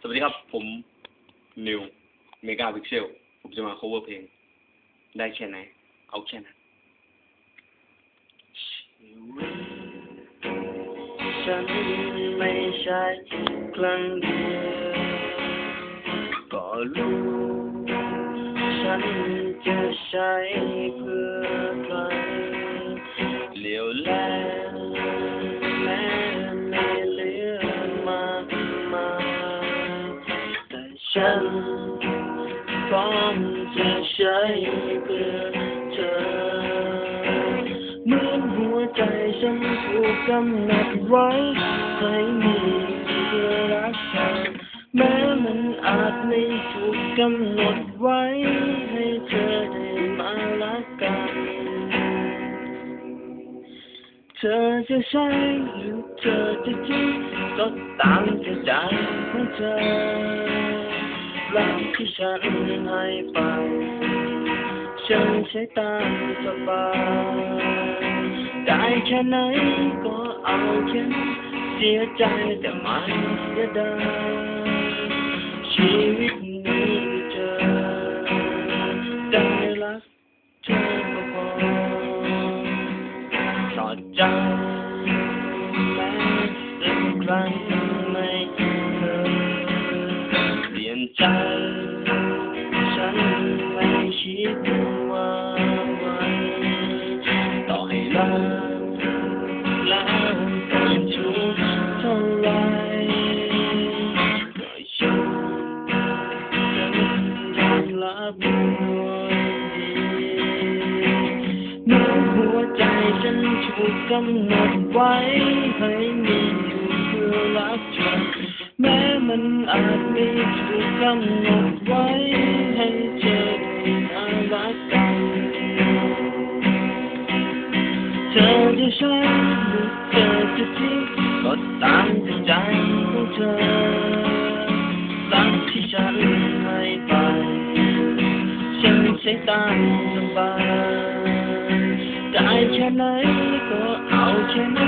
สวัสดีครับ ผมนิวเมกาพิกเซลผมจะมา cover เพลง ได้แค่ไหน เอาแค่นั้นฉันไม่ใช่ครั้งเดียวก็รู้ ฉันจะใช้เพื่อใคร ฉันพร้อมจะใช้เพื่อเธอเหมือนหัวใจฉันถูกกำหนดไว้ให้มีเพื่อรักเธอแม้มันอาจไม่ถูกกำหนดไว้ให้เธอได้มารักกัน เธอจะใช้หรือเธอจะทิ้งก็ตามใจของเธอ รักที่ฉันให้ไปฉันใช้ตามสบายได้แค่ไหนก็เอาแค่เสียใจแต่ไม่เสียดายชีวิตนี้เธอได้รักเธอก็พอต่อใจ ดว่าไว้ต่อให้รักแล้วเป็นทุกข์เท่าไรก็ฉันจะยอมรับด้วยดีเมื่อหัวใจฉันถูกกำหนดไว้ให้มีอยู่เพื่อรักเธอแม้มันอาจไม่ถูกกำหนดไว้ให้เธอ อจะใช้หรือเธอจะทิ้งก็ตามใจของเธอรักที่ฉันให้ไป ฉันใช้ตามสบายได้แค่ไหนก็เอาแค่นั้น